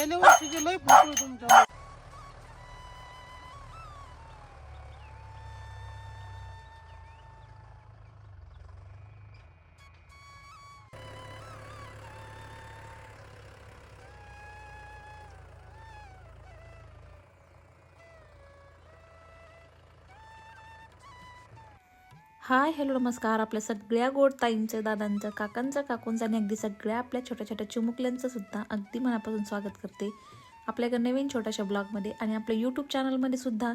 ते गेल्या वर्षीचे लय फोटो आहे हाय हॅलो नमस्कार. आपल्या सगळ्या गोड ताईंचं दादांचं काकांचं काकूंचं आणि अगदी सगळ्या आपल्या छोट्या छोट्या चिमुकल्यांचं सुद्धा अगदी मनापासून स्वागत करते. आपल्या एका नवीन छोट्याशा ब्लॉगमध्ये आणि आपल्या यूट्यूब चॅनलमध्ये सुद्धा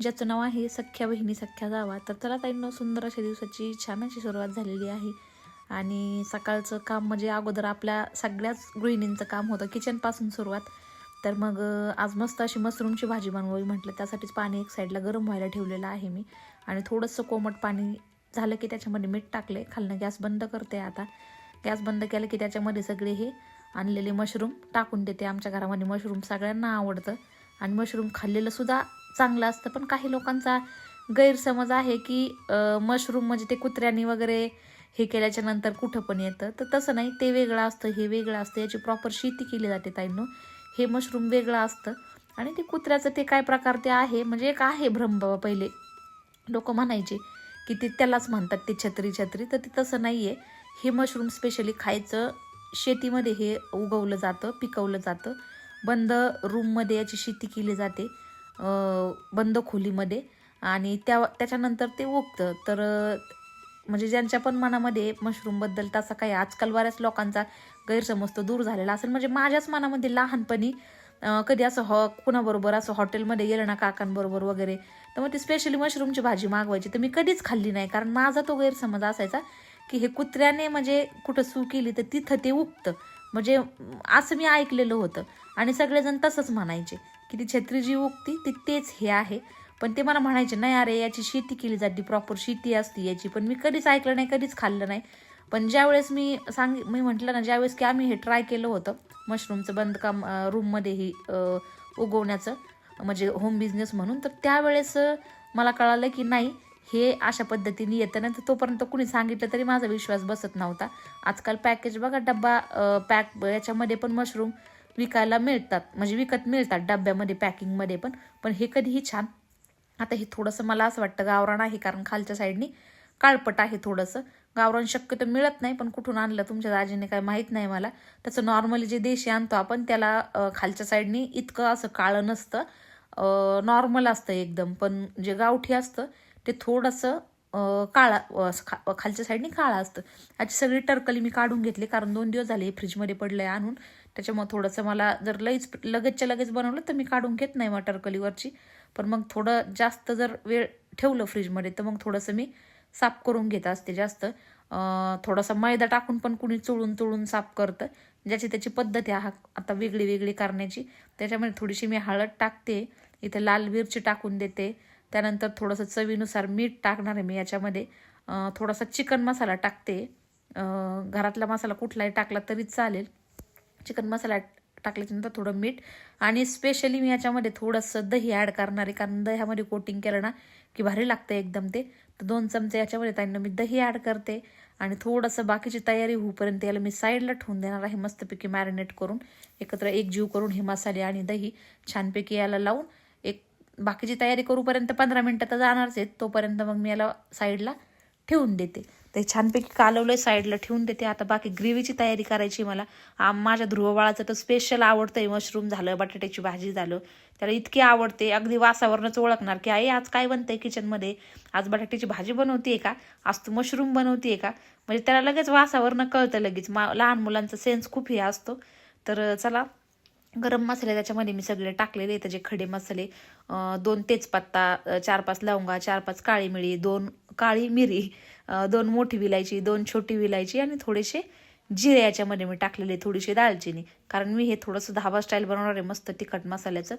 ज्याचं नाव आहे सख्या बहिणी सख्या जावा. तर त्याला ताईंना सुंदर अशा दिवसाची छान अशी सुरुवात झालेली आहे. आणि सकाळचं काम म्हणजे अगोदर आपल्या सगळ्याच गृहिणींचं काम होतं किचनपासून सुरुवात. तर मग आज मस्त अशी मशरूमची भाजी बनवावी म्हटलं. त्यासाठीच पाणी एक साईडला गरम व्हायला ठेवलेलं आहे मी. आणि थोडंसं कोमट पाणी झालं की त्याच्यामध्ये मीठ टाकले खालनं गॅस बंद करते आता. गॅस बंद केलं की त्याच्यामध्ये सगळे हे आणलेले मशरूम टाकून देते. आमच्या घरामध्ये मशरूम सगळ्यांना आवडतं. आणि मशरूम खाल्लेलंसुद्धा चांगलं असतं. पण काही लोकांचा गैरसमज आहे की मशरूम म्हणजे ते कुत्र्यानी वगैरे हे केल्याच्यानंतर कुठं पण येतं. तर तसं नाही. ते वेगळं असतं हे वेगळं असतं. याची प्रॉपर शेती केली जाते ताईंनो. हे मशरूम वेगळं असतं. आणि ते कुत्र्याचं ते काय प्रकार ते आहे? म्हणजे एक आहे भ्रम बाबा पहिले. लोक म्हणायचे की ते त्यालाच म्हणतात ते छत्री छत्री. तर ते तसं नाही आहे हे मशरूम स्पेशली खायचं शेतीमध्ये हे उगवलं जातं पिकवलं जातं. बंद रूममध्ये याची शेती केली जाते बंद खोलीमध्ये. आणि त्या त्याच्यानंतर ते उगतं. तर म्हणजे ज्यांच्या पण मनामध्ये मशरूमबद्दल तसा काही आजकाल बऱ्याच लोकांचा गैरसमज तो दूर झालेला असेल. म्हणजे माझ्याच मनामध्ये लहानपणी कधी असं हॉ कुणाबरोबर असं हॉटेलमध्ये गेलं ना काकांबरोबर वगैरे तर मग ती स्पेशली मशरूमची भाजी मागवायची. तर मी कधीच खाल्ली नाही कारण माझा तो गैरसमज असायचा की हे कुत्र्याने म्हणजे कुठं सू केली तर तिथं ते उगतं. म्हणजे असं मी ऐकलेलं होतं. आणि सगळेजण तसंच म्हणायचे की ती छत्री जी उगती ती तेच हे आहे. पण ते मला म्हणायचे नाही अरे याची शेती केली जाते प्रॉपर शेती असते याची. पण मी कधीच ऐकलं नाही कधीच खाल्लं नाही. पण ज्यावेळेस मी सांग मी म्हटलं ना ज्यावेळेस की आम्ही हे ट्राय केलं होतं मशरूमचं बंदकाम रूममध्येही उगवण्याचं म्हणजे होम बिझनेस म्हणून तर त्यावेळेस मला कळालं की नाही हे अशा पद्धतीने येतं. नाही तर तोपर्यंत कुणी सांगितलं तरी माझा विश्वास बसत नव्हता. आजकाल पॅकेज बघा डब्बा पॅक याच्यामध्ये पण मशरूम विकायला मिळतात. म्हणजे विकत मिळतात डब्यामध्ये पॅकिंगमध्ये पण. पण हे कधीही छान. आता हे थोडंसं मला असं वाटतं गावरान आहे कारण खालच्या साईडनी काळपट आहे थोडंसं. गावरान शक्यतो मिळत नाही पण कुठून आणलं तुमच्या दाजीने काय माहीत नाही मला. त्याचं नॉर्मली जे देशी आणतो आपण त्याला खालच्या साईडनी इतकं असं काळं नसतं. नॉर्मल असतं एकदम पण जे गावठी असतं ते थोडंसं काळा खा खालच्या साईडनी काळा असतं. याची सगळी टरकली मी काढून घेतली कारण दोन दिवस झाले फ्रीजमध्ये पडलं आहे आणून. त्याच्यामुळे थोडंसं मला जर लईच लगेचच्या लगेच बनवलं तर मी काढून घेत नाही मग टरकलीवरची. पण मग थोडं जास्त जर वेळ ठेवलं फ्रीजमध्ये तर मग थोडंसं मी साफ करून घेत असते जास्त. थोडासा मैदा टाकून पण कुणी चोळून चोळून साफ करतं. ज्याची त्याची पद्धत आहे हा आता वेगळी वेगळी करण्याची. त्याच्यामध्ये थोडीशी मी हळद टाकते. इथे लाल मिरची टाकून देते. त्यानंतर थोडंसं चवीनुसार मीठ टाकणार आहे मी याच्यामध्ये. थोडासा चिकन मसाला टाकते. घरातला मसाला कुठलाही टाकला तरी चालेल. चिकन मसाला टाकल्याच्यानंतर थोडं मीठ. आणि स्पेशली मी याच्यामध्ये थोडंसं दही ॲड करणार आहे. कारण दह्यामध्ये कोटिंग केलं ना की भारी लागतं एकदम ते. तर दोन चमचे याच्यामध्ये त्यांना मी दही ॲड करते आणि थोडंसं बाकीची तयारी होईपर्यंत याला मी साईडला ठेवून देणार आहे. मस्तपैकी मॅरिनेट करून एकत्र एक जीव करून हे मसाले आणि दही छानपैकी याला लावून एक बाकीची तयारी करूपर्यंत पंधरा मिनटं तर जाणारच आहेत. तोपर्यंत मग मी याला साईडला ठेवून देते. ते छानपैकी कालवलं साईडला ठेवून देते. आता बाकी ग्रेव्हीची तयारी करायची मला. माझ्या ध्रुवबाळाचं तर स्पेशल आवडतं आहे मशरूम झालं बटाट्याची भाजी झालं. त्याला इतकी आवडते. अगदी वासावरनंच ओळखणार की आई आज काय बनतंय किचनमध्ये आज बटाट्याची भाजी बनवते का? आज तू मशरूम बनवते का? म्हणजे त्याला लगेच वासावरनं कळतं लगेच. मा लहान मुलांचा सेन्स खूप हे असतो. तर चला गरम मसाले त्याच्यामध्ये मी सगळे टाकलेले आहेत. त्याचे खडे मसाले दोन तेजपत्ता चार पाच लवंगा चार पाच काळी मिरी दोन काळी मिरी दोन मोठी विलायची दोन छोटी विलायची आणि थोडेसे जिरे याच्यामध्ये मी टाकलेले थोडीशी दालचिनी. कारण मी हे थोडंसं धाबा स्टाईल बनवणार आहे मस्त तिखट मसाल्याचं.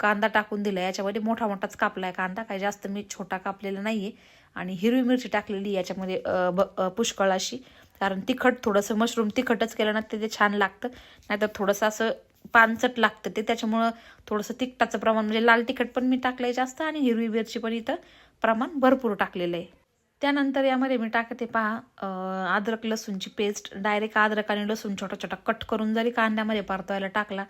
कांदा टाकून दिला याच्यामध्ये मोठा मोठाच कापला आहे कांदा काय जास्त मी छोटा कापलेला नाही आहे आणि हिरवी मिरची टाकलेली आहे याच्यामध्ये ब पुष्कळ अशी. कारण तिखट थोडंसं मशरूम तिखटच केलं ना ते छान लागतं. नाहीतर थोडंसं असं पानचट लागतं ते त्याच्यामुळं थोडंसं तिखटाचं प्रमाण म्हणजे लाल तिखट पण मी टाकलं आहे जास्त आणि हिरवी मिरची पण इथं प्रमाण भरपूर टाकलेलं आहे. त्यानंतर यामध्ये मी टाकते पहा अद्रक लसूणची पेस्ट डायरेक्ट अद्रक आणि लसूण छोटा छोटा कट करून जरी कांद्यामध्ये परतवायला टाकला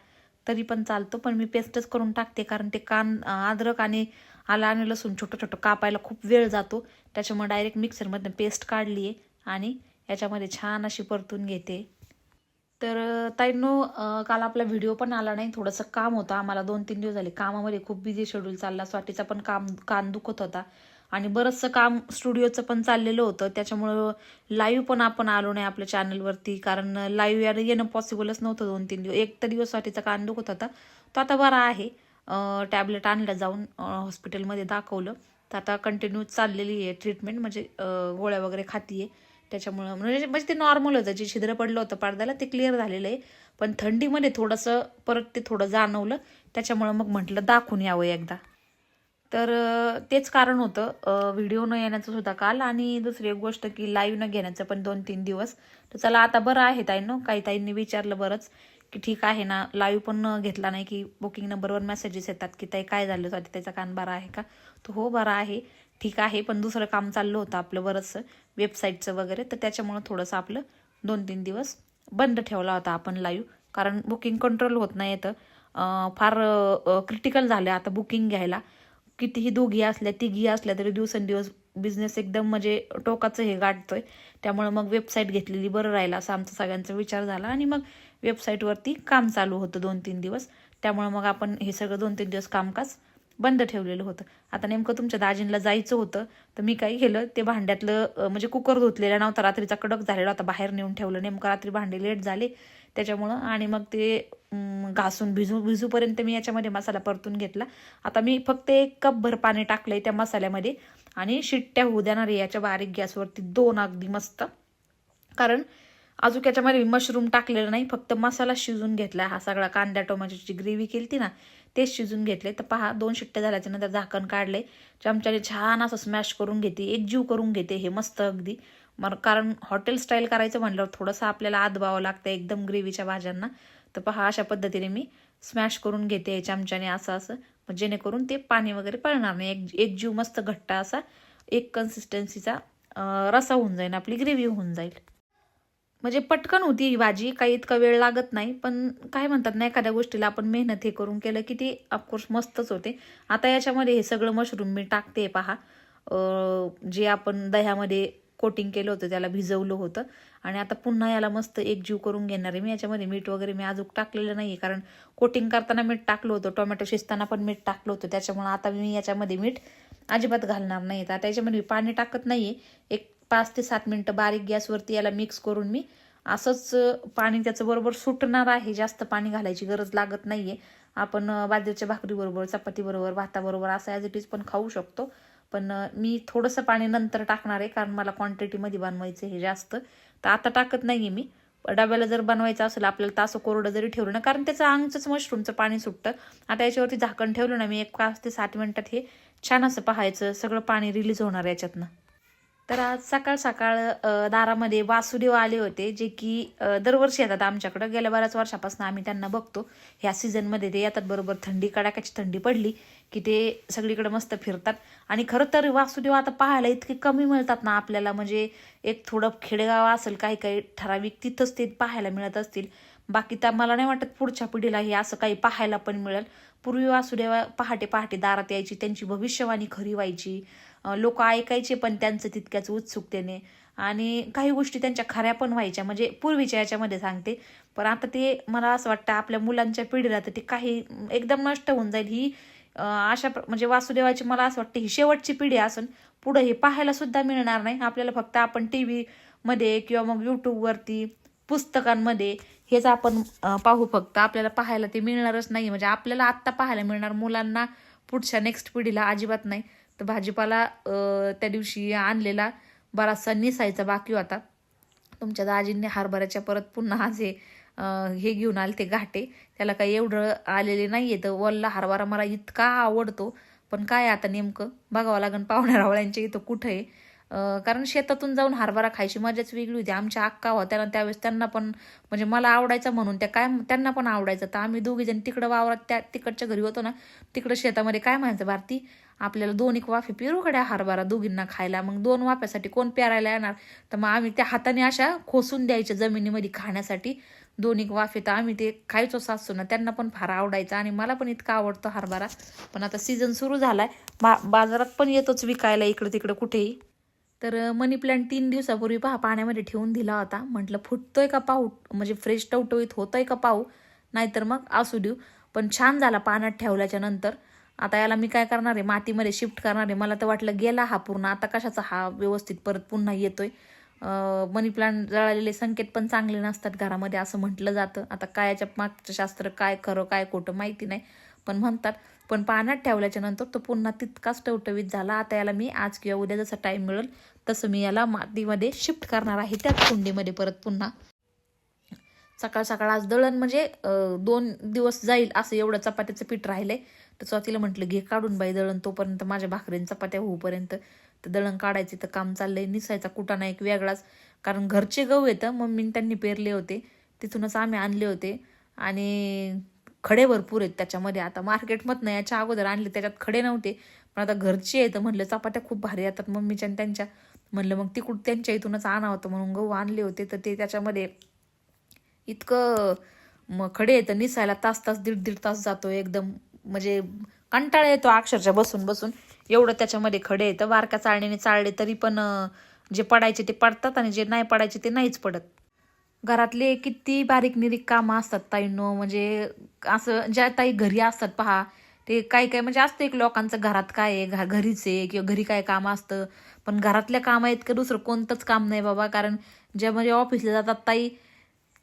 तरी पण चालतो. पण मी पेस्टच करून टाकते कारण ते कान अद्रक आणि आलं आणि लसूण छोटं छोटं कापायला खूप वेळ जातो. त्याच्यामुळे डायरेक्ट मिक्सरमधनं पेस्ट काढली आहे आणि याच्यामध्ये छान अशी परतून घेते. तर ताईनो काल आपला व्हिडिओ पण आला नाही. थोडंसं काम होतं. आम्हाला दोन तीन दिवस झाले. कामामध्ये खूप बिझी शेड्यूल चालला. स्वाटीचा पण काम कान दुखत होता. आणि बरंचसं काम स्टुडिओचं पण चाललेलं होतं. त्याच्यामुळं लाईव्ह पण आपण आलो नाही आपल्या चॅनलवरती कारण लाईव्ह यायला येणं पॉसिबलच नव्हतं दोन तीन दिवस. एक तर दिवससाठीचा कान दुखत होता तो आता बरा आहे. टॅबलेट आणला जाऊन हॉस्पिटलमध्ये दाखवलं. तर आता कंटिन्यू चाललेली आहे ट्रीटमेंट म्हणजे गोळ्या वगैरे खातीये. त्याच्यामुळं म्हणजे म्हणजे ते नॉर्मल होतं जे छिद्र पडलं होतं पडद्याला ते क्लिअर झालेलं आहे. पण थंडीमध्ये थोडंसं परत ते थोडं जाणवलं. त्याच्यामुळं मग म्हटलं दाखवून यावं एकदा. तर तेच कारण होतं. व्हिडिओ न येण्याचं सुद्धा काल आणि दुसरी एक गोष्ट की लाईव्ह न घेण्याचं पण दोन तीन दिवस. तर चला आता बरं आहे ताईंनो. काही ताईंनी विचारलं बरंच की ठीक आहे ना लाईव्ह पण घेतला नाही की बुकिंग नंबरवर मेसेजेस येतात की ताई काय झालं स्वाती त्याचा कान बरा आहे का? तो हो बरा आहे. ठीक आहे पण दुसरं काम चाललं होतं आपलं बरंचसं वेबसाईटचं वगैरे. तर त्याच्यामुळं थोडंसं आपलं दोन तीन दिवस बंद ठेवला होता आपण लाईव्ह कारण बुकिंग कंट्रोल होत नाही येतं. फार क्रिटिकल झालं आता बुकिंग घ्यायला. कितीही दोघी असल्या तिघी असल्या तरी दिवसेंदिवस बिझनेस एकदम म्हणजे टोकाचं हे गाठतोय. त्यामुळे मग वेबसाईट घेतलेली बरं राहिला असा आमचा सगळ्यांचा विचार झाला आणि मग वेबसाईटवरती काम चालू होतं दोन तीन दिवस. त्यामुळे मग आपण हे सगळं दोन तीन दिवस कामकाज बंद ठेवलेलं होतं. आता नेमकं तुमच्या दाजींला जायचं होतं तर मी काय केलं ते भांड्यातलं म्हणजे कुकर धुतलेला नव्हता रात्रीचा कडक झालेला होता बाहेर नेऊन ठेवलं. नेमकं रात्री भांडे लेट झाले. त्याच्यामुळं. आणि मग ते घासून भिजू भिजूपर्यंत मी याच्यामध्ये मसाला परतून घेतला. आता मी फक्त एक कपभर पाणी टाकलंय त्या मसाल्यामध्ये. आणि शिट्ट्या होऊ देणार आहे याच्या बारीक गॅसवरती दोन अगदी मस्त. कारण अजून याच्यामध्ये मी मशरूम टाकलेलं नाही. फक्त मसाला शिजून घेतला हा सगळा कांदा टोमॅटोची ग्रेव्ही केली ती ना तेच शिजून घेतले तर पहा दोन शिट्ट्या झाल्याच्यानंतर झाकण काढले चमच्याने छान असं स्मॅश करून घेते. एक जीव करून घेते हे मस्त अगदी. मग कारण हॉटेल स्टाईल करायचं म्हटल्यावर थोडंसं आपल्याला आदबावं लागतं एकदम ग्रेव्हीच्या भाज्यांना. तर पहा अशा पद्धतीने मी स्मॅश करून घेते चमच्याने असं असं. मग जेणेकरून ते पाणी वगैरे पळणार नाही. एक एक जीव मस्त घट्ट असा एक कन्सिस्टन्सीचा रसा होऊन जाईल आपली ग्रेव्ही होऊन जाईल. म्हणजे पटकन होती ही भाजी काही इतका वेळ लागत नाही पण काय म्हणतात ना एखाद्या गोष्टीला आपण मेहनत हे करून केलं की ती ऑफकोर्स मस्तच होते. आता याच्यामध्ये हे सगळं मशरूम मी टाकते पहा. जे आपण दह्यामध्ये कोटिंग केलं होतं त्याला भिजवलं होतं. आणि आता पुन्हा याला मस्त एक जीव करून घेणार आहे. मी याच्यामध्ये मीठ वगैरे मी अजून टाकलेलं नाही कारण कोटिंग करताना मीठ टाकलं होतं. टोमॅटो शिजताना पण मीठ टाकलं होतं. त्याच्यामुळे आता मी याच्यामध्ये मीठ अजिबात घालणार नाही. आता याच्यामध्ये मी पाणी टाकत नाही आहे एक पाच ते सात मिनटं बारीक गॅसवरती याला मिक्स करून मी असंच पाणी त्याचं बरोबर सुटणार आहे. जास्त पाणी घालायची गरज लागत नाही आहे आपण बाजरीच्या भाकरीबरोबर चपातीबरोबर भाताबरोबर असं ॲज इट इज पण खाऊ शकतो. पण मी थोडंसं पाणी नंतर टाकणार आहे कारण मला क्वांटिटीमध्ये बनवायचं हे जास्त. तर आता टाकत नाही आहे मी. डब्याला जर बनवायचं असेल आपल्याला तासं कोरडं जरी ठेवलं ना कारण त्याचं अंगचंच मशरूमचं पाणी सुटतं. आता याच्यावरती झाकण ठेवलं ना मी एक पाच ते सात मिनटात हे छान असं पाहायचं सगळं पाणी रिलीज होणार याच्यातनं. तर आज सकाळ सकाळ दारामध्ये वासुदेव आले होते जे की दरवर्षी येतात आमच्याकडं. गेल्या बऱ्याच वर्षापासून आम्ही त्यांना बघतो. ह्या सीझनमध्ये ते येतात बरोबर. थंडी कडाक्याची थंडी पडली की ते सगळीकडे मस्त फिरतात. आणि खरं तर वासुदेव आता पाहायला इतके कमी मिळतात ना आपल्याला. म्हणजे एक थोडं खेडेगाव असेल काही काही ठराविक तिथंच ते पाहायला मिळत असतील. बाकी तर मला नाही वाटत पुढच्या पिढीला हे असं काही पाहायला पण मिळेल. पूर्वी वासुदेवा पहाटे पहाटे दारात यायची त्यांची भविष्यवाणी खरी व्हायची. लोक ऐकायचे पण त्यांचं तितक्याच उत्सुकतेने. आणि काही गोष्टी त्यांच्या खऱ्या पण व्हायच्या म्हणजे पूर्वीच्या याच्यामध्ये सांगते. पण आता ते मला असं वाटतं आपल्या मुलांच्या पिढीला तर ते काही एकदम नष्ट होऊन जाईल. ही अशा प्र- म्हणजे वासुदेवाची मला असं वाटतं ही शेवटची पिढी असून पुढं हे पाहायला सुद्धा मिळणार नाही. आपल्याला फक्त आपण टी व्हीमध्ये किंवा मग यूट्यूबवरती पुस्तकांमध्ये हेच आपण पाहू फक्त. आपल्याला पाहायला ते मिळणारच नाही. म्हणजे आपल्याला आत्ता पाहायला मिळणार मुलांना पुढच्या नेक्स्ट पिढीला अजिबात नाही. तर भाजीपाला त्या दिवशी आणलेला बराचसा निसायचा बाकी होता. तुमच्या दाजींनी हरभऱ्याच्या परत पुन्हा आज हे हे घेऊन आले ते घाटे. त्याला काही एवढं आलेले नाही आहे तर वल्ला हरभरा मला इतका आवडतो. पण काय आता नेमकं? बघावं लागेल पाहुण्या रावळ्यांच्या इथं कुठं आहे. कारण शेतातून जाऊन हरभरा खायची मजाच वेगळी होती. आमच्या अक्का होत्या ना त्यावेळेस त्यांना पण म्हणजे मला आवडायचं म्हणून त्या काय त्यांना पण आवडायचं. तर आम्ही दोघी जण तिकडं वावरात त्या तिकडच्या घरी होतो ना तिकडं शेतामध्ये काय म्हणायचं भारती आपल्याला दोन एक वाफे पेरू गड्या हरभरा दोघींना खायला. मग दोन वाफ्यासाठी कोण पेरायला येणार? तर मग आम्ही त्या हाताने अशा खोसून द्यायच्या जमिनीमध्ये खाण्यासाठी. दोन एक वाफे तर आम्ही ते खायचो सासू ना त्यांना पण फार आवडायचं आणि मला पण इतका आवडतो हरभरा. पण आता सीझन सुरू झालाय. बा बाजारात पण येतोच विकायला इकडं तिकडं कुठेही. तर मनी प्लांट तीन दिवसापूर्वी पहा पाण्यामध्ये ठेवून दिला होता. म्हटलं फुटतोय का पाहू म्हणजे फ्रेश टवटवीत होतोय का पाहू नाहीतर मग असू देऊ. पण छान झाला पाण्यात ठेवल्याच्या नंतर. आता याला मी काय करणार आहे? मातीमध्ये शिफ्ट करणार आहे. मला तर वाटलं गेला हा पूर्ण. आता कशाचा हा व्यवस्थित परत पुन्हा येतोय? मनी प्लांट जळालेले संकेत पण चांगले नसतात घरामध्ये असं म्हटलं जातं. आता कायाच्या मागचं शास्त्र काय खरं काय खोटं माहिती नाही. पण म्हणतात पण पाण्यात ठेवल्याच्या नंतर तो पुन्हा तितकाच टवटवीत झाला. आता याला मी आज किंवा उद्या जसा टाईम मिळेल तसं मी याला मातीमध्ये शिफ्ट करणार आहे त्याच कुंडीमध्ये परत पुन्हा. सकाळ सकाळ आज दळण म्हणजे दोन दिवस जाईल असं एवढं चपात्याचं पीठ राहिलंय. तर स्वातीला म्हटलं घे काढून बाई दळण तोपर्यंत माझ्या भाकरीन चपात्या होऊपर्यंत तर दळण काढायचे तर काम चाललंय निसायचा कुटाणा एक वेगळाच. कारण घरचे गहू येतं मम्मीने त्यांनी पेरले होते. तिथूनच आम्ही आणले होते. आणि खडे भरपूर आहेत त्याच्यामध्ये. आता मार्केटमधनं याच्या अगोदर आणले त्याच्यात खडे नव्हते. पण आता घरचे आहेत म्हणलं चपात्या खूप भारी येतात मम्मीच्या आणि त्यांच्या. म्हणलं मग तिकडून त्यांच्या इथूनच आणा होतं म्हणून गहू आणले होते. तर ते त्याच्यामध्ये इतकं मग खडे येतं निसायला तास तास दीड दीड तास जातो एकदम. म्हणजे कंटाळा येतो अक्षरशः बसून बसून. एवढं त्याच्यामध्ये खडे येतं बारक्या चाळणीने चाळले तरी पण जे पडायचे ते पडतात आणि जे नाही पडायचे ते नाहीच पडत. घरातले किती बारीक निरीक कामं असतात ताईंनो. म्हणजे असं ज्या ताई घरी असतात पहा ते काय काय म्हणजे असतं एक लोकांचं घरात काय आहे घ- घरीच आहे किंवा घरी काय काम असतं. पण घरातल्या कामा इतकं दुसरं कोणतंच काम नाही बाबा. कारण ज्या म्हणजे ऑफिसला जातात ताई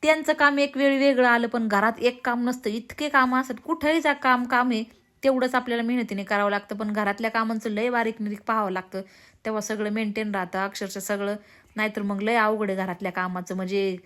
त्यांचं काम एक वेळ वेगळं आलं पण घरात एक काम नसतं. इतके कामं असतात. कुठंही जा काम काम आहे तेवढंच आपल्याला मेहनतीने करावं लागतं. पण घरातल्या कामांचं लय बारीक निरीक पाहावं लागतं. तेव्हा सगळं मेंटेन राहतं अक्षरशः सगळं. नाहीतर मग लय अवघड आहे घरातल्या कामाचं. म्हणजे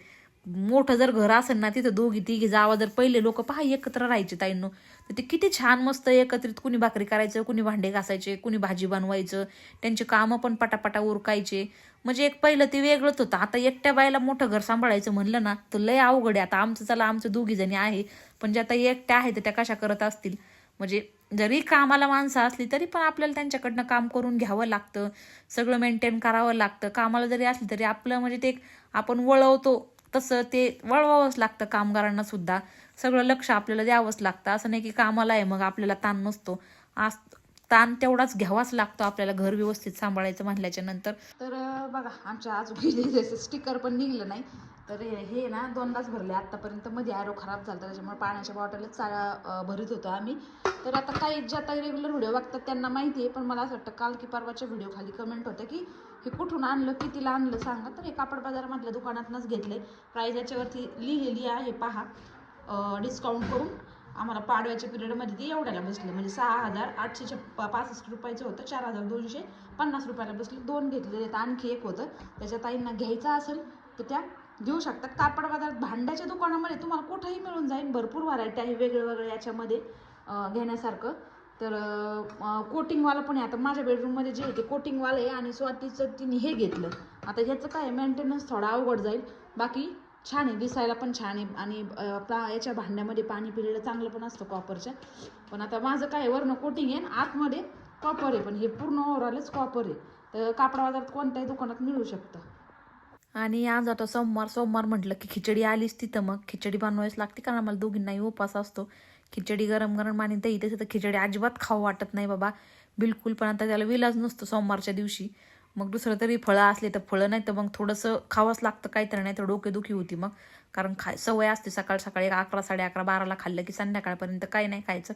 मोठं जर घर असेल ना तिथं दोघी तिघी जावा जर पहिले लोक पहा एकत्र राहायचे ताईंनो. तर ते किती छान मस्त एकत्रित कुणी भाकरी करायचं कुणी भांडे घासायचे कुणी भाजी बनवायचं त्यांची कामं पण पटापटा उरकायचे. म्हणजे एक पहिलं ते वेगळंच होतं. आता एकट्या बायला मोठं घर सांभाळायचं म्हणलं ना तर लय अवघड आहे. आता आमचं चला आमचं दोघी जणी आहे पण ज्या आता एकट्या आहेत त्या कशा करत असतील? म्हणजे जरी कामाला माणसं असली तरी पण आपल्याला त्यांच्याकडनं काम करून घ्यावं लागतं. सगळं मेंटेन करावं लागतं. कामाला जरी असली तरी आपलं म्हणजे ते एक आपण वळवतो. तसं ते वळवावंच लागतं कामगारांना सुद्धा. सगळं लक्ष आपल्याला द्यावंच लागतं. असं नाही की कामाला आहे मग आपल्याला ताण नसतो. आज ताण तेवढाच घ्यावाच लागतो आपल्याला घर व्यवस्थित सांभाळायचं म्हटल्याच्या नंतर तर बघा आमच्या आजूबाजूला स्टिकर पण निघलं नाही. तर हे ना दोनदाच भरले. आत्तापर्यंत मध्ये ॲरो खराब झाला त्याच्यामुळे पाण्याच्या बॉटलच चाळा भरत होतो आम्ही. तर आता काही ज्या आता रेग्युलर व्हिडिओ बघतात त्यांना माहिती आहे पण मला असं वाटतं काल की परवाच्या व्हिडिओ खाली कमेंट होतं की हे कुठून आणलं कितीला आणलं सांगा. तर हे कापड बाजारामधल्या दुकानातनंच घेतले प्राईज याच्यावरती लिहिलेली आहे पहा. डिस्काउंट करून. आम्हाला पाडव्याच्या पिरियडमध्ये ती एवढ्याला बसलं. म्हणजे सहा हजार आठशे पासष्ट रुपयाचं होतं चार हजार दोनशे पन्नास रुपयाला बसलं. दोन घेतलेले तर आणखी एक होतं. त्याच्या ताईंना घ्यायचं असेल तर त्या घेऊ शकतात. कापड बाजारात भांड्याच्या दुकानामध्ये तुम्हाला कुठंही मिळून जाईल. भरपूर व्हरायटी आहे वेगळं वेगळं याच्यामध्ये घेण्यासारखं. तर कोटिंगवाला पण आहे. आता माझ्या बेडरूममध्ये जे आहे ते कोटिंगवालं आहे आणि स्वातीचं तिने हे घेतलं. आता ह्याचं काय मेंटेनन्स थोडा अवघड जाईल. बाकी छान आहे. दिसायला पण छान आहे आणि अं, पा याच्या भांड्यामध्ये पाणी पिलेलं चांगलं पण असतं कॉपरच्या पण आता माझं काय आहे, वरनं कोटिंग आहे आणि आतमध्ये कॉपर आहे. पण हे पूर्ण ओव्हरऑलच कॉपर आहे. तर कापड बाजारात कोणत्याही दुकानात मिळू शकतं. आणि आज आता सोमवार सोमवार म्हटलं की खिचडी आलीच तिथं मग. खिचडी बनवायच लागते कारण आम्हाला दोघींनाही उपास असतो. खिचडी गरम गरम आणि दही तसं तर खिचडी अजिबात खाऊ वाटत नाही बाबा. बिलकुल पण आता त्याला विलाज नसतो सोमवारच्या दिवशी. मग दुसरं तरी फळं असले तर फळं नाही तर मग थोडंसं खावंच लागतं काहीतरी नाही तर डोकेदुखी होती मग. कारण खाय सवय असते सकाळ सकाळी अकरा साडे अकरा बाराला खाल्लं की संध्याकाळपर्यंत काही नाही खायचं.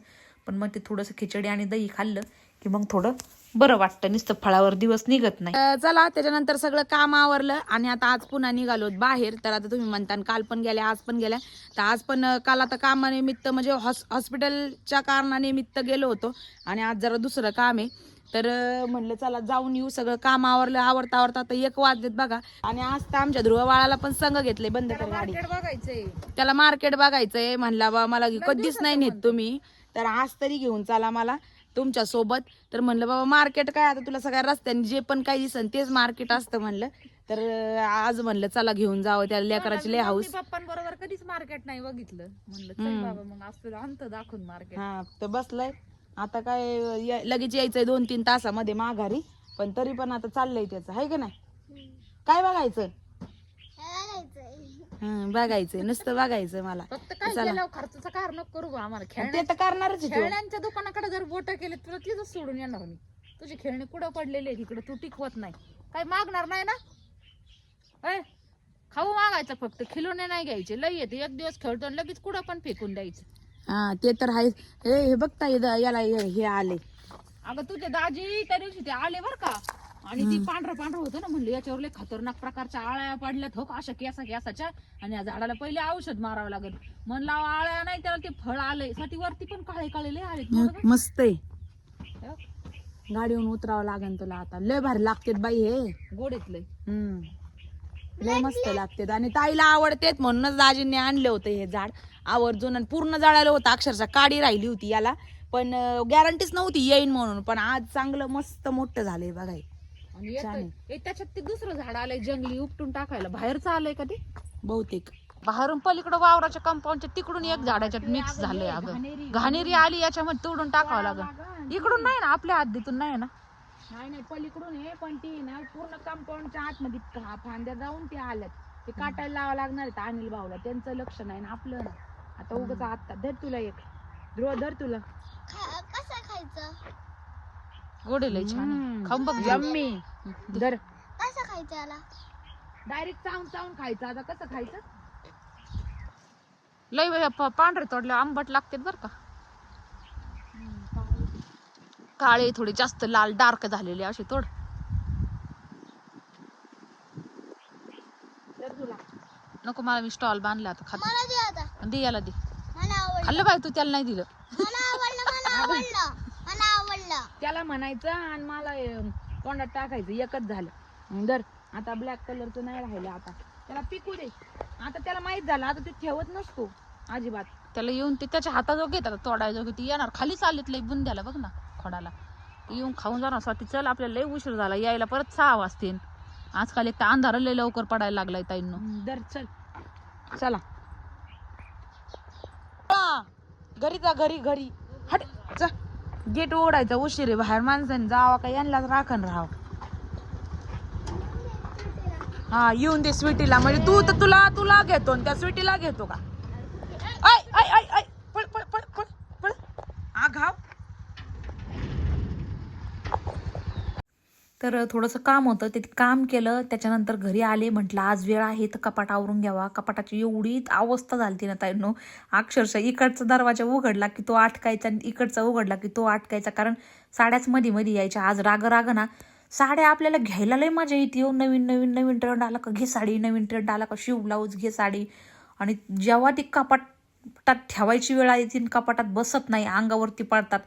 पण मग ते थोडंसं खिचडी आणि दही खाल्लं की मग थोडं बरं वाटतं नुसतं फळावर दिवस निघत नाही. चला त्याच्यानंतर सगळं काम आवरलं आणि आता आज पुन्हा निघालो बाहेर. तर आता तुम्ही म्हणता काल पण गेल्या आज पण गेल्या. तर आज पण काल आता कामानिमित्त म्हणजे हॉस हॉस्पिटलच्या कारणानिमित्त गेलो होतो आणि आज जरा दुसरं काम आहे. तर म्हणलं चला जाऊन येऊ. सगळं काम आवरलं आवरता आवरता आता एक वाजलेत बघा. आणि आज तर आमच्या ध्रुववाळाला पण संघ घेतले बंद कर गाडी. त्याला मार्केट बघायचंय म्हणला बा मला कधीच नाही नेत तुम्ही. तर आज तरी घेऊन चला मला. तुमच्यासोबत तर म्हणलं बाबा मार्केट काय? आता तुला सगळ्या रस्त्याने जे पण काही दिसन तेच मार्केट असतं म्हणलं. तर आज म्हणलं चला घेऊन जावं त्या लेकराची लय हाऊस पप्पांबरोबर कधीच मार्केट नाही बघितलं. म्हणलं चल हम्म. बाबा मग असं आणतं दाखवून मार्केट. हा तर बसलाय. आता काय या- लगेच यायचंय दोन तीन तासामध्ये माघारी. पण तरी पण आता चाललंय त्याचं आहे का नाही? काय बघायचं? हं, बघायचंय नुसतं बघायचं मला. फक्त काय चला. गेल्यावर खर्चाचा कार नको करू बा आम्हाला. ते खेळण्या तर करणारच आहे तो. खेळण्यांच्या दुकानाकडे जर बोट केले तुला तिथंच सोडून येणार मी. तुझी खेळणी कुठं पडलेली आहे तिकडे तू टिकवत नाही. काय मागणार नाही ना? ऐ, खाऊ मागायचं फक्त. खिलोने नाही घ्यायचे. लई येते. एक दिवस खेळतो आणि लगेच कुठं पण फेकून द्यायचं. हा ते तर आहे हे हे बघता याला हे हे आले. अगं तुझे दाजी त्या दिवशी ते आले बर का? आणि ती पांढरं पांढरं होतं ना म्हणलं याच्यावर लय खतरनाक प्रकारच्या आळ्या पडल्यात हो अशा केसा केसाच्या. आणि या झाडाला पहिले औषध मारावं लागेल. म्हणलं आळ्या नाही त्याला ते फळ आलंय. साठी वरती पण काळे काळे लय आले मस्त आहे. गाडीवरून उतरावं लागेल तुला आता. लय भारी लागतेत बाई हे. गोडेत लय. हम्म लय मस्त लागतेत. आणि ताईला आवडतेत म्हणूनच दाजींनी आणले होते हे झाड. आवर्जून आणि पूर्ण जळालं होतं. अक्षरशः काडी राहिली होती याला. पण गॅरंटीच नव्हती येईन म्हणून. पण आज चांगलं मस्त मोठं झालंय बघाय आणि एक- छान आहे. ए, त्याच्यात ते दुसरं झाड आलंय जंगली उपटून टाकायला. बाहेरचं आलंय का ते? बहुतेक. बाहेरून पलीकडे वावराच्या कंपाऊंडच्या तिकडून एक झाडाच्यात मिक्स झालंय अगं. घाणेरी. आली याच्यामध्ये तोडून टाकावं लागल. इकडून नाही ना आपल्या हद्दीतून नाही ना? नाही नाही पलीकडून हे पण ती ना पूर्ण कंपाऊंडच्या आतमध्ये का- फांद्या जाऊन ते आल्यात. ते काटायला लावा लागणार आहेत अनिल भाऊला. त्यांचं लक्ष नाही ना आपलं ना आता उगाच आता धर तुला एक. ध्रुव धर तुला. कसं खायचं? गोडे लय छान आहे. खाऊन बघ जरा. यम्मी. धर. कसं खायचं याला? डायरेक्ट चावून चावून खायचं. आता कसं खायचं? लय वेळा प- पांढरे तोडले आंबट लागतात बर का. काळे थोडे जास्त लाल डार्क झालेले असे तोड. तुला. नको मला मी स्टॉल बांधला आता खात. मला दे आता. दे याला दे. मला आवडलं. खाल्लं बाय तू त्याला नाही दिलं. मला आवडलं मला आवडलं मला आवडलं. त्याला म्हणायचं आणि मला तोंडात टाकायचं. एकच झालं. धर. आता ब्लॅक कलरचं नाही राहिलं आता. त्याला पिकू दे. आता त्याला माहीत झालं. आता ते ठेवत नसतो. अजिबात. त्याला येऊन ते त्याच्या हाताजोगे येतात तोडायजोगे ती येणार. खाली चालत लय बुंद्याला बघ ना खोडाला. येऊन खाऊन जाणार. स्वाती चल आपल्याला लय उशीर झाला. यायला परत सहा वाजतील. आजकाल एक तर अंधार लय लवकर पडायला लागलाय ताईंनो. धर चल. चला. हा, घरी जा घरी घरी. हट. जा. गेट ओढायचा उशीर बाहेर माणसाने जावा का यांनाच राखण राहावं. हा येऊन दे स्वीटीला म्हणजे तू तर तुला तुला घेतो आणि त्या स्वीटीला घेतो का ऐ ऐ ऐ ऐ पळ पळ पळ पळ पळ आघाव तर थोडंसं काम होतं. ते काम केलं त्याच्यानंतर घरी आले म्हटलं आज वेळ आहे तर कपाट आवरून घ्यावा. कपाटाची एवढी अवस्था झाली ना ताईंनो अक्षरशः इकडचा दरवाजा उघडला की तो आटकायचा आणि इकडचा उघडला की तो आटकायचा. कारण साड्याच मध्ये मध्ये यायच्या. आज राग राग ना. साड्या आपल्याला घ्यायला लय मजा येते हो. नवीन नवीन नवीन ट्रेंड आला का? घे साडी. नवीन ट्रेंड आला का? शिव ब्लाऊज घे साडी. आणि जेव्हा ती कपाटात ठेवायची वेळ येते ती कपाटात बसत नाही. अंगावरती पडतात.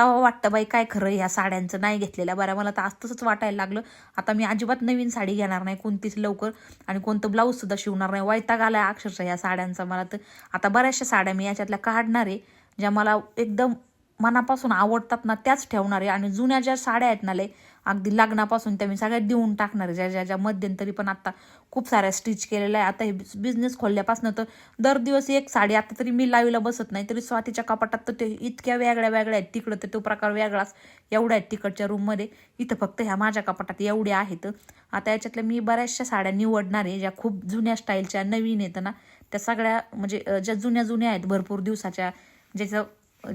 तेव्हा वाटतं बाई काय खरं ह्या साड्यांचं नाही घेतलेल्या बरं मला तर आज तसंच वाटायला लागलं. आता मी अजिबात नवीन साडी घेणार नाही कोणतीच लवकर आणि कोणतं ब्लाऊज सुद्धा शिवणार नाही. वैताग आला अक्षरशः या साड्यांचा मला तर. आता बऱ्याचशा साड्या मी याच्यातल्या काढणार आहे ज्या मला एकदम मनापासून आवडतात ना त्याच ठेवणार आहे आणि जुन्या ज्या साड्या आहेत ना लय अगदी लग्नापासून त्या मी सगळ्या देऊन टाकणार ज्या ज्या ज्या मध्यंतरी पण आता खूप साऱ्या स्टिच केलेल्या आहे आता हे बिझनेस खोलल्यापासून तर दर दिवस एक साडी आता तरी मी लावीला बसत नाही तरी स्वातीच्या कपाटात तर ते इतक्या वेगळ्या वेगळ्या आहेत. तिकडं तर तो प्रकार वेगळाच एवढ्या आहेत तिकडच्या रूममध्ये इथं फक्त ह्या माझ्या कपाटात एवढ्या आहेत. आता याच्यातल्या मी बऱ्याचशा साड्या निवडणार आहे ज्या खूप जुन्या स्टाईलच्या नवीन आहेत ना. त्या सगळ्या म्हणजे ज्या जुन्या जुन्या आहेत भरपूर दिवसाच्या ज्याचं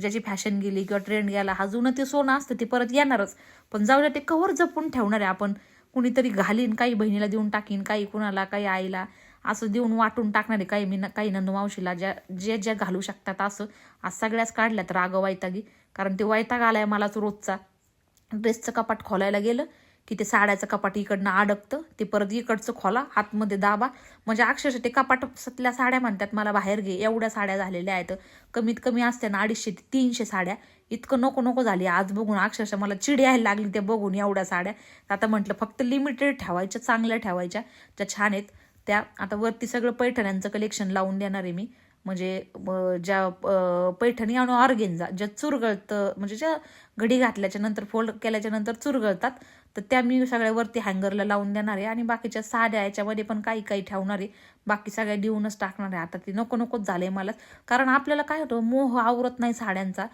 ज्याची फॅशन गेली किंवा ट्रेंड गेला हा जुनं ते सोनं असतं ते परत येणारच. पण जाऊ द्या ते कवर जपून ठेवणार आहे आपण. कुणीतरी घालीन काही बहिणीला देऊन टाकीन काही कुणाला काही आईला. असं देऊन वाटून टाकणार आहे काही मी न- काही नंदू मावशीला ज्या जे ज्या घालू शकतात असं. आज सगळ्याच काढल्यात राग वैतागी. कारण ते वैताग आलाय मलाच रोजचा. ड्रेसचं कपाट खोलायला गेलं की ते साड्याचं कपाट इकडनं अडकतं ते परत इकडचं खोला हातमध्ये दाबा. म्हणजे अक्षरशः ते कपाटातल्या साड्या म्हणतात मला बाहेर घे. एवढ्या साड्या झालेल्या आहेत. कमीत कमी असते ना अडीचशे ते तीनशे साड्या. इतकं नको नको झाली आज बघून. अक्षरशः मला चिड यायला लागली ते बघून एवढ्या साड्या. तर आता म्हटलं फक्त लिमिटेड ठेवायच्या चांगल्या ठेवायच्या. ज्या छान आहेत त्या आता वरती सगळं पैठण्यांचं कलेक्शन लावून देणार आहे मी. म्हणजे ज्या पैठणी आणि ऑर्गेन्झा ज्या चुरगळतं म्हणजे ज्या घडी घातल्याच्या नंतर फोल्ड केल्याच्यानंतर चुरगळतात तर त्या मी सगळ्या वरती हँगरला लावून देणार आहे आणि बाकीच्या साड्या याच्यामध्ये पण काही काही ठेवणार आहे. बाकी सगळ्या देऊनच टाकणार आहे. आता ते नको नकोच झालंय मला. कारण आपल्याला काय होतं मोह आवरत नाही साड्यांचा.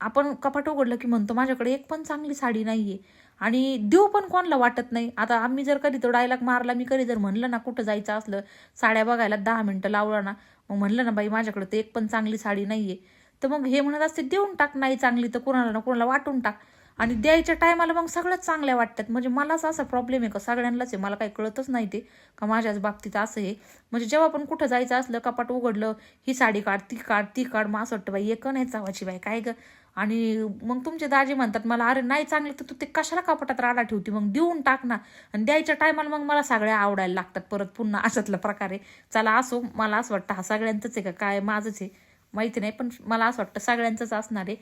आपण कपाट उघडलं की म्हणतो माझ्याकडे एक पण चांगली साडी नाही आहे आणि देऊ पण कोणाला वाटत नाही. आता आम्ही जर कधी तो डायलॉग मारला मी कधी जर म्हणलं ना कुठं जायचं असलं साड्या बघायला दहा मिनटं लावला ना मग म्हणलं ना बाई माझ्याकडे तर एक पण चांगली साडी नाही आहे तर मग हे म्हणत असते देऊन टाक नाही चांगली तर कुणाला ना कुणाला वाटून टाक. आणि द्यायच्या टायमाला मग सगळ्याच चांगल्या वाटतात. म्हणजे मलाच असा प्रॉब्लेम आहे का? सगळ्यांनाच आहे. मला काही कळतच नाही ते. का माझ्याच बाबतीत असं आहे. म्हणजे जेव्हा पण कुठं जायचं असलं कपाट उघडलं ही साडी काढ ती काढ ती काढ. मग असं वाटतं बाई एक नाही चावाची बाई? काय ग? आणि मग तुमचे दाजी म्हणतात मला अरे नाही चांगले तर तू ते कशाला कपाटात राडा ठेवते? मग देऊन टाक ना. आणि द्यायच्या टायमाला मग मला सगळ्या आवडायला लागतात. परत पुन्हा अशातला प्रकारे चला असो. मला असं वाटतं हा सगळ्यांचंच आहे का? काय माझंच आहे? माहिती नाही पण मला असं वाटतं सगळ्यांचंच असणार आहे.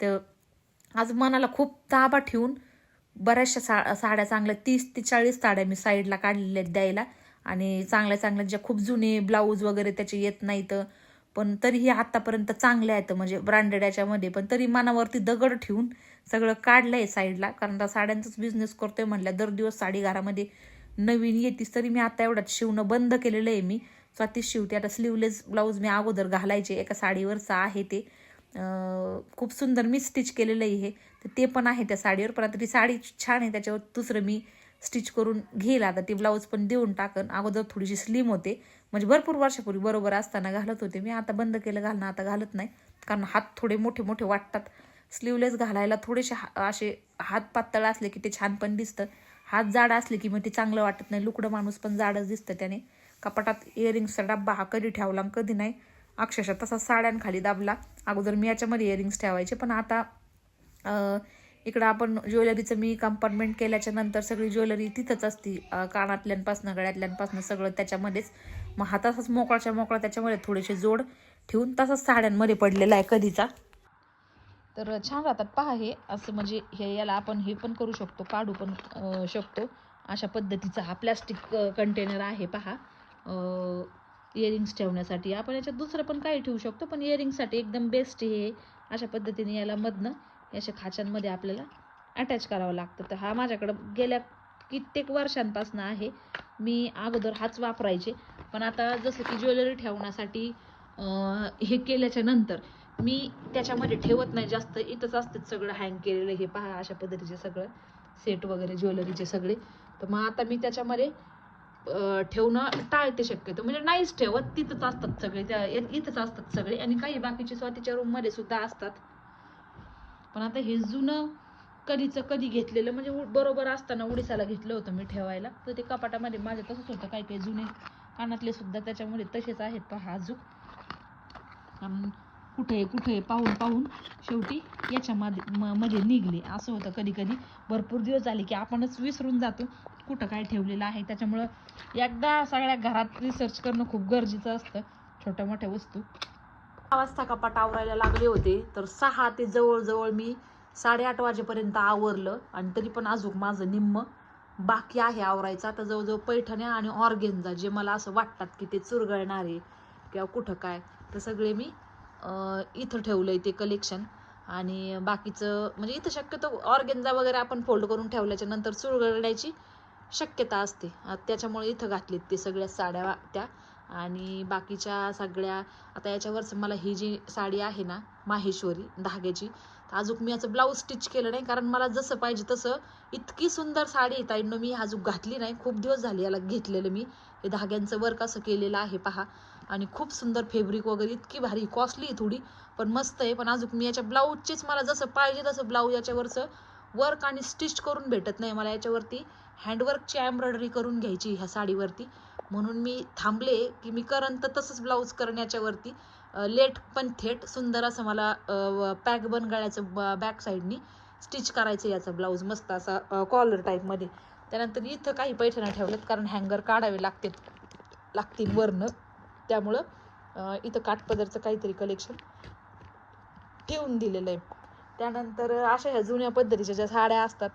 तर आज मनाला खूप ताबा ठेवून बऱ्याचशा सा साड्या चांगल्या तीस ते चाळीस साड्या मी साईडला काढलेल्या आहेत द्यायला. आणि चांगल्या चांगल्या ज्या खूप जुने ब्लाऊज वगैरे त्याचे येत नाहीत. पण तरीही आत्तापर्यंत चांगल्या आहेत म्हणजे ब्रँडेड याच्यामध्ये. पण तरी मनावरती दगड ठेवून सगळं काढलं आहे साईडला. कारण आता साड्यांचाच बिझनेस करतोय म्हटल्या दर दिवस साडी घरामध्ये नवीन येतीस तरी मी आता एवढ्यात शिवणं बंद केलेलं आहे मी. स्वतःच शिवते. आता स्लीवलेस ब्लाऊज मी अगोदर घालायचे. एका साडीवरचं आहे ते. खूप सुंदर मी स्टिच केलेलं आहे हे. तर ते पण आहे त्या साडीवर. परत ती साडी छान आहे त्याच्यावर दुसरं मी स्टिच करून घेईल. आता ती ब्लाऊज पण देऊन टाकन. अगोदर थोडीशी स्लिम होते. म्हणजे भरपूर वर्षापूर्वी बरोबर असताना घालत होते मी. आता बंद केलं घालणं आता घालत नाही. कारण हात थोडे मोठे मोठे वाटतात. स्लीवलेस घालायला थोडेसे हा- असे हात पातळ असले की ते छान पण दिसतं. हात जाड असले की मग ते चांगलं वाटत नाही. लुकडं माणूस पण जाडच दिसतं त्याने. कपाटात इयरिंग्सचा डब्बा हा कधी ठेवला कधी नाही. अक्षरशः तसा साड्यांखाली दाबला. अगोदर मी याच्यामध्ये इयरिंग्स ठेवायचे पण आता इकडं आपण ज्वेलरीचं मी कंपार्टमेंट केल्याच्यानंतर सगळी ज्वेलरी तिथंच असती. अं, कानातल्यांपासनं गळ्यातल्यांपासनं सगळं त्याच्यामध्येच. मग हा तसाच मोकळाच्या मोकळा त्याच्यामध्ये थोडेसे जोड ठेवून तसाच साड्यांमध्ये पडलेला आहे कधीचा. तर छान राहतात. पहा हे असं म्हणजे हे याला आपण हे पण करू शकतो काढू पण शकतो. अशा पद्धतीचा हा प्लॅस्टिक कंटेनर आहे. पहा. इयरिंग्स ठेवण्यासाठी. आपण याच्यात दुसरं पण काही ठेवू शकतो पण इयरिंगसाठी एकदम बेस्ट हे अशा पद्धतीने याला मधनं अशा खाच्यांमध्ये आपल्याला अटॅच करावं लागतं. तर हा माझ्याकडं गेल्या कित्येक वर्षांपासून आहे. मी अगोदर हाच वापरायचे. पण आता जसं की ज्वेलरी ठेवण्यासाठी हे केल्याच्यानंतर मी त्याच्यामध्ये ठेवत नाही. जास्त इथंच असतं सगळं हँग केलेलं हे पहा अशा पद्धतीचे सगळं सेट वगैरे ज्वेलरीचे सगळे. तर मग आता मी त्याच्यामध्ये ठेवणं टाळते शक्यतो. म्हणजे नाहीच ठेवत तिथंच असतात सगळे. त्या इथंच असतात सगळे. आणि काही बाकीचे स्वतःच्या रूममध्ये सुद्धा असतात. पण आता हे जुनं कधीचं कधी घेतलेलं म्हणजे बरोबर असताना उडीसाला घेतलं होतं मी ठेवायला. तर ते कपाटामध्ये माझं तसंच होतं काही काही जुने कानातले सुद्धा त्याच्यामध्ये तसेच आहेत. पहा अजून. कुठे कुठे पाहून पाहून शेवटी याच्यामध्ये मध्ये मध्ये निघले. असं होतं कधी कधी. भरपूर दिवस झाले की आपणच विसरून जातो. कुठं काय ठेवलेलं आहे. त्याच्यामुळं एकदा सगळ्या घरात रिसर्च करणं खूप गरजेचं असतं. छोट्या मोठ्या वस्तू. वाजता कपाट आवरायला लागले होते. तर सहा ते जवळजवळ मी साडेआठ वाजेपर्यंत आवरलं. आणि तरी पण अजून माझं निम्म बाकी आहे आवरायचं. आता जवळजवळ पैठण्या आणि ऑर्गेन्झा जे मला असं वाटतात की ते चुरगळणार आहे किंवा कुठं काय तर सगळे मी इथं ठेवलं आहे ते कलेक्शन आणि बाकीचं म्हणजे इथं शक्यतो ऑर्गेन्झा वगैरे आपण फोल्ड करून ठेवल्याच्या नंतर चुरगळण्याची शक्यता असते. त्याच्यामुळे इथं घातलीत ते सगळ्या साड्या त्या आणि बाकीच्या सगळ्या आता याच्यावरच मला ही जी साडी आहे ना माहेश्वरी धाग्याची तर अजून मी याचं ब्लाऊज स्टिच केलं नाही. कारण मला जसं पाहिजे तसं इतकी सुंदर साडी आहे मी अजून घातली नाही. खूप दिवस झाले याला घेतलेलं मी. हे धाग्यांचं वर्क असं केलेलं आहे पहा. आणि खूप सुंदर फेब्रिक वगैरे इतकी भारी कॉस्टली आहे थोडी पण मस्त आहे. पण अजून मी याच्या ब्लाऊजचीच मला जसं पाहिजे तसं ब्लाऊज याच्यावरचं वर्क आणि स्टिच करून भेटत नाही. मला याच्यावरती हँडवर्कची एम्ब्रॉयडरी करून घ्यायची ह्या साडीवरती. म्हणून मी थांबले की मी करन तर तसंच ब्लाऊज करण्याच्यावरती. लेट पण थेट सुंदर असं मला पॅक बन गळ्याचं बॅक साईडनी स्टिच करायचं याचा ब्लाऊज मस्त असा कॉलर टाईपमध्ये त्यानंतर इथं काही पैठण्या ठेवल्यात कारण हँगर काढावे लागते लागतील वरनं. त्यामुळं इथं काठपदरचं काहीतरी कलेक्शन ठेवून दिलेलं आहे त्यानंतर अशा ह्या जुन्या पद्धतीच्या ज्या साड्या असतात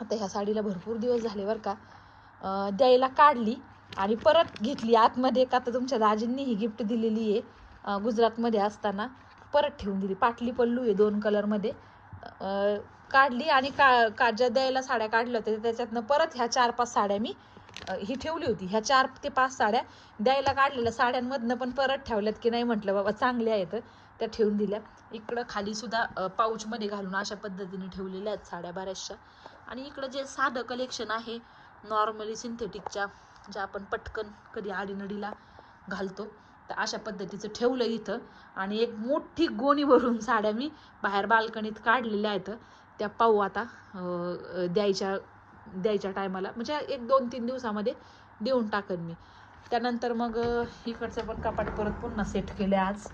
आता ह्या साडीला भरपूर दिवस झाले बरं का. द्यायला काढली आणि परत घेतली. आतमध्ये का तर तुमच्या दाजींनी ही गिफ्ट दिलेली आहे गुजरातमध्ये असताना. परत ठेवून दिली. पाटली पल्लू आहे दोन कलरमध्ये काढली आणि का का ज्या द्यायला साड्या काढल्या होत्या त्याच्यातनं परत ह्या चार पाच साड्या मी ही ठेवली होती. ह्या चार ते पाच साड्या द्यायला काढलेल्या. साड्यांमधनं पण परत ठेवल्यात की नाही म्हटलं बाबा चांगल्या आहेत. त्या ठेवून दिल्या. इकडं खाली सुद्धा पाऊचमध्ये घालून अशा पद्धतीने ठेवलेल्या आहेत साड्या बऱ्याचशा. आणि इकडं जे साधं कलेक्शन आहे नॉर्मली सिंथेटिकच्या ज्या आपण पटकन कधी आडीनडीला घालतो तर अशा पद्धतीचं ठेवलं इथं. आणि एक मोठी गोणी भरून साड्या मी बाहेर बाल्कनीत काढलेल्या आहेत. त्या पाहू आता द्यायच्या द्यायच्या टायमाला म्हणजे एक दोन तीन दिवसामध्ये देऊन टाकेन मी. त्यानंतर मग इकडचं पण कपाट परत पुन्हा सेट केले आज.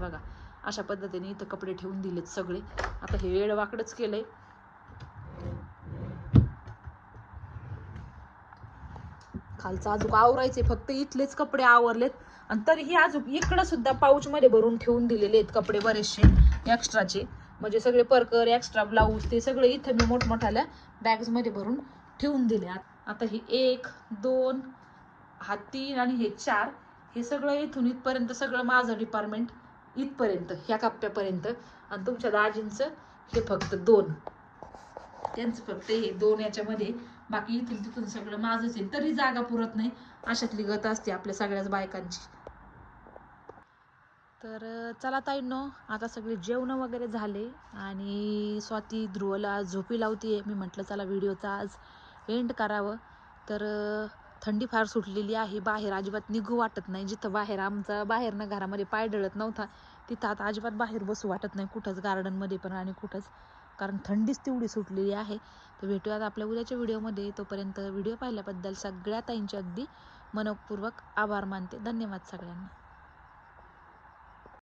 हे बघा अशा पद्धतीने इथं कपडे ठेवून दिलेत सगळे. आता हे वेळ वाकडच केलंय. खालचं अजून आवरायचे फक्त इथलेच कपडे आवरलेत. आणि तरीही अजून इकडं सुद्धा पाऊच मध्ये भरून ठेवून दिलेले आहेत कपडे बरेचसे एक्स्ट्राचे. म्हणजे सगळे परकर एक्स्ट्रा ब्लाऊज ते सगळे इथं मी मोठमोठ्याल्या बॅग्समध्ये भरून ठेवून दिले आता हे एक दोन हा तीन आणि हे चार हे सगळं इथून इथपर्यंत सगळं माझं डिपार्टमेंट इथपर्यंत ह्या कप्प्यापर्यंत आणि तुमच्या दाजींचं हे फक्त दोन. त्यांचं फक्त हे दोन याच्यामध्ये. बाकी इथून तिथून सगळं माझंच येईल तरी जागा पुरत नाही. अशातली गत असते आपल्या सगळ्याच बायकांची. तर चला ताईंनो आता सगळे जेवण वगैरे झाले आणि स्वाती ध्रुवला झोपी लावतीये. मी म्हटलं चला व्हिडिओचा आज एंड करावं. तर थंडी फार सुटलेली आहे. बाहेर अजिबात निघू वाटत नाही. जिथं बाहेर आमचा बाहेरनं घरामध्ये पाय डळत नव्हता तिथं आता अजिबात बाहेर बसू वाटत नाही. कुठंच गार्डनमध्ये पण आणि कुठंच. कारण थंडीच तेवढी सुटलेली आहे. तर भेटूयात आपल्या उद्याच्या व्हिडिओमध्ये तोपर्यंत व्हिडिओ पाहिल्याबद्दल सगळ्या ताईंचे अगदी मनपूर्वक आभार मानते. धन्यवाद सगळ्यांना.